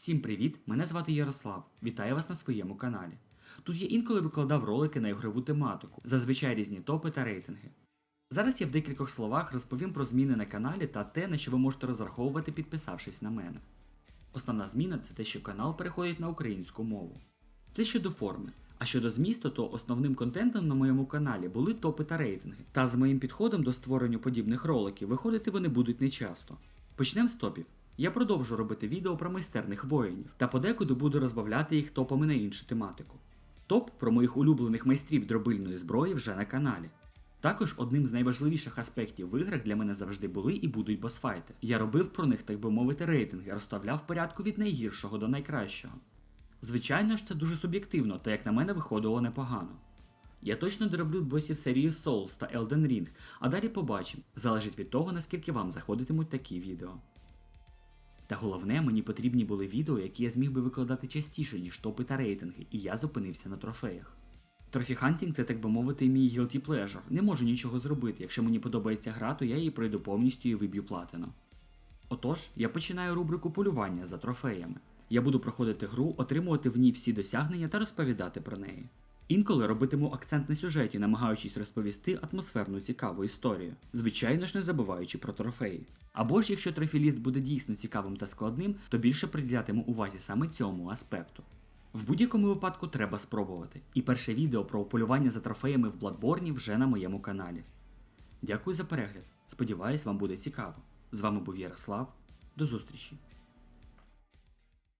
Всім привіт! Мене звати Ярослав. Вітаю вас на своєму каналі. Тут я інколи викладав ролики на ігрову тематику, зазвичай різні топи та рейтинги. Зараз я в декількох словах розповім про зміни на каналі та те, на що ви можете розраховувати, підписавшись на мене. Основна зміна це те, що канал переходить на українську мову. Це щодо форми. А щодо змісту, то основним контентом на моєму каналі були топи та рейтинги. Та з моїм підходом до створення подібних роликів виходити вони будуть нечасто. Почнемо з топів. Я продовжу робити відео про майстерних воїнів та подекуди буду розбавляти їх топами на іншу тематику. Топ про моїх улюблених майстрів дробильної зброї вже на каналі. Також одним з найважливіших аспектів в іграх для мене завжди були і будуть босфайти. Я робив про них, так би мовити, рейтинги, розставляв порядку від найгіршого до найкращого. Звичайно ж, це дуже суб'єктивно, та як на мене виходило непогано. Я точно дороблю босів серії Souls та Elden Ring, а далі побачимо, залежить від того, наскільки вам заходитимуть такі відео. Та головне, мені потрібні були відео, які я зміг би викладати частіше, ніж топи та рейтинги, і я зупинився на трофеях. Трофі-хантінг це, так би мовити, мій guilty pleasure. Не можу нічого зробити. Якщо мені подобається гра, то я її пройду повністю і виб'ю платину. Отож, я починаю рубрику полювання за трофеями. Я буду проходити гру, отримувати в ній всі досягнення та розповідати про неї. Інколи робитиму акцент на сюжеті, намагаючись розповісти атмосферну цікаву історію, звичайно ж не забуваючи про трофеї. Або ж якщо трофіліст буде дійсно цікавим та складним, то більше приділятиму увазі саме цьому аспекту. В будь-якому випадку треба спробувати. І перше відео про полювання за трофеями в Bloodborne вже на моєму каналі. Дякую за перегляд. Сподіваюсь, вам буде цікаво. З вами був Ярослав. До зустрічі!